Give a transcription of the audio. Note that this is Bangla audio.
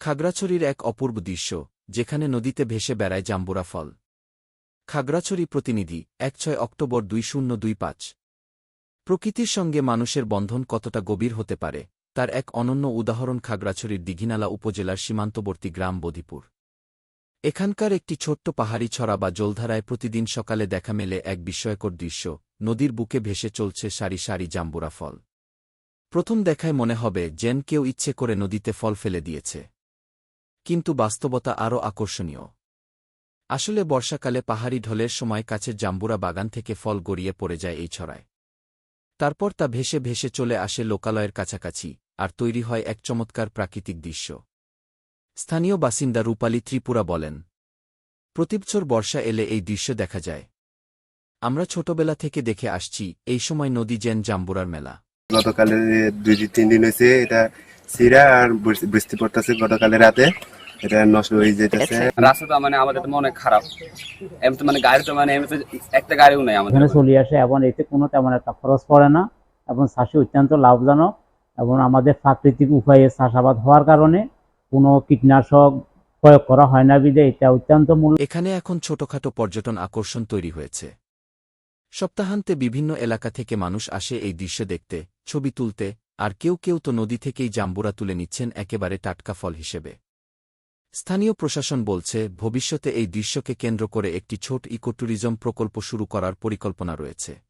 খাগড়াছড়ির এক অপূর্ব দৃশ্য, যেখানে নদীতে ভেসে বেড়ায় জাম্বুরা ফল। খাগড়াছড়ি প্রতিনিধি, এক ছয় অক্টোবর দুই শূন্য দুই পাঁচ। প্রকৃতির সঙ্গে মানুষের বন্ধন কতটা গভীর হতে পারে, তার এক অনন্য উদাহরণ খাগড়াছড়ির দিঘিনালা উপজেলার সীমান্তবর্তী গ্রাম বদিপুর এখানকার একটি ছোট্ট পাহাড়ি ছড়া বা জলধারায় প্রতিদিন সকালে দেখা মেলে এক বিস্ময়কর দৃশ্য, নদীর বুকে ভেসে চলছে সারি সারি জাম্বুরা ফল। প্রথম দেখায় মনে হবে যেন কেউ ইচ্ছে করে নদীতে ফল ফেলে দিয়েছে। কিন্তু বাস্তবতা আরও আকর্ষণীয়। আসলে বর্ষাকালে পাহাড়ি ঢলের সময় কাছের জাম্বুরা বাগান থেকে ফল গড়িয়ে পড়ে যায় এই ছড়ায়। তারপর তা ভেসে ভেসে চলে আসে লোকালয়ের কাছাকাছি, আর তৈরি হয় এক চমৎকার প্রাকৃতিক দৃশ্য। স্থানীয় বাসিন্দা রূপালী ত্রিপুরা বলেন, প্রতিবছর বর্ষা এলে এই দৃশ্য দেখা যায়। আমরা ছোটবেলা থেকে দেখে আসছি, এই সময় নদী যেন জাম্বুরার মেলা। গতকালে দুই, তিন দিন হয়েছে এটা সিরা আর বৃষ্টি- পড়তেছে গতকালে রাতে। এটা নষ্ট হয়ে যেতেছে। রাস্তাটা মানে আমাদের তো অনেক খারাপ। এমনি মানে গাড়ি তো মানে এমনিতে একটা গাড়িও নেই আমাদের। এখানে চলে আসে এবং এতে কোনো তেমন একটা খরচ পড়ে না এবং চাষি অত্যন্ত লাভজনক এবং আমাদের প্রাকৃতিক উপায়ে চাষাবাদ হওয়ার কারণে কোনো কীটনাশক প্রয়োগ করা হয় না বিধে এটা অত্যন্ত মূল্য এখানে এখন ছোটখাটো পর্যটন আকর্ষণ তৈরি হয়েছে। সপ্তাহান্তে বিভিন্ন এলাকা থেকে মানুষ আসে এই দৃশ্য দেখতে ছবি তুলতে আর কেউ কেউ তো নদী থেকেই জাম্বুরা তুলে নিচ্ছেন একেবারে টাটকা ফল হিসেবে। স্থানীয় প্রশাসন বলছে, ভবিষ্যতে এই দৃশ্যকে কেন্দ্র করে একটি ছোট ইকোট্যুরিজম প্রকল্প শুরু করার পরিকল্পনা রয়েছে।